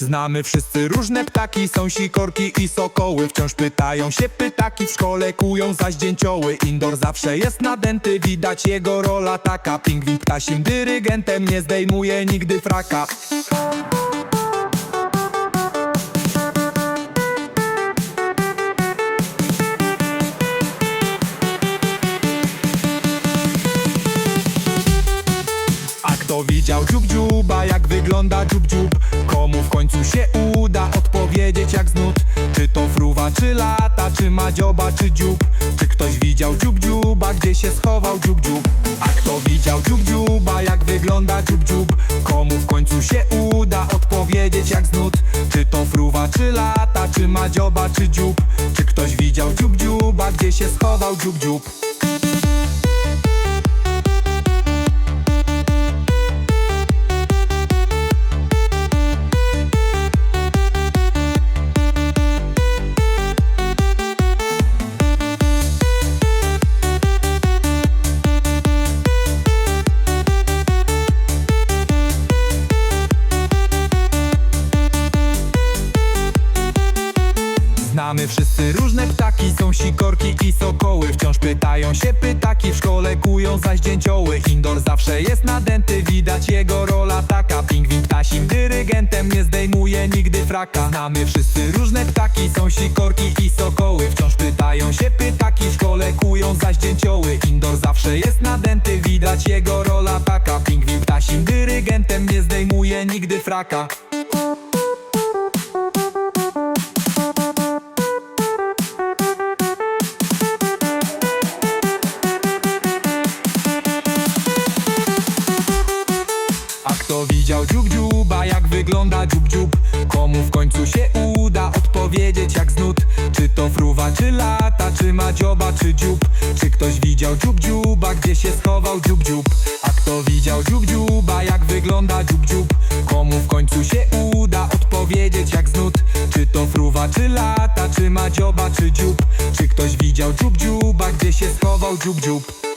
Znamy wszyscy różne ptaki, są sikorki i sokoły. Wciąż pytają się pytaki, w szkole kują zaś dzięcioły. Indoor zawsze jest nadęty, widać jego rola taka. Pingwin ptasim dyrygentem nie zdejmuje nigdy fraka kto widział dziób dziuba, jak wygląda dziób dziób? Komu w końcu się uda odpowiedzieć jak znud? Czy to fruwa, czy lata, czy ma dzioba, czy dziób? Czy ktoś widział dziób dziuba, gdzie się schował dziób dziób? A kto widział dziób dziuba, jak wygląda dziób dziób? Komu w końcu się uda odpowiedzieć jak znud? Czy to fruwa, czy lata, czy ma dzioba, czy dziób? Czy ktoś widział dziób dziuba, gdzie się schował dziób dziób? Znamy wszyscy różne ptaki, są sikorki i sokoły Wciąż pytają się pytaki, w szkole kują zaś dzięcioły. Indoor zawsze jest nadęty, widać jego rola taka. Pingwin ptasim dyrygentem nie zdejmuje nigdy fraka. Znamy wszyscy różne ptaki, są sikorki i sokoły. Wciąż pytają się pytaki, w szkole kują zaś dzięcioły. Indoor zawsze jest nadęty, widać jego rola taka. Pingwin ptasim dyrygentem nie zdejmuje nigdy fraka widział dziób dziuba, jak wygląda dziób dziób? Komu w końcu się uda odpowiedzieć jak znud? Czy to fruwa, czy lata, czy ma dzioba, czy dziób? Czy ktoś widział dziób dziuba, gdzie się schował dziób dziób? A kto widział dziób dziuba, jak wygląda dziób dziób? Komu w końcu się uda odpowiedzieć jak znud? Czy to fruwa, czy lata, czy ma dzioba, czy dziób? Czy ktoś widział dziób dziuba, gdzie się schował dziób dziób?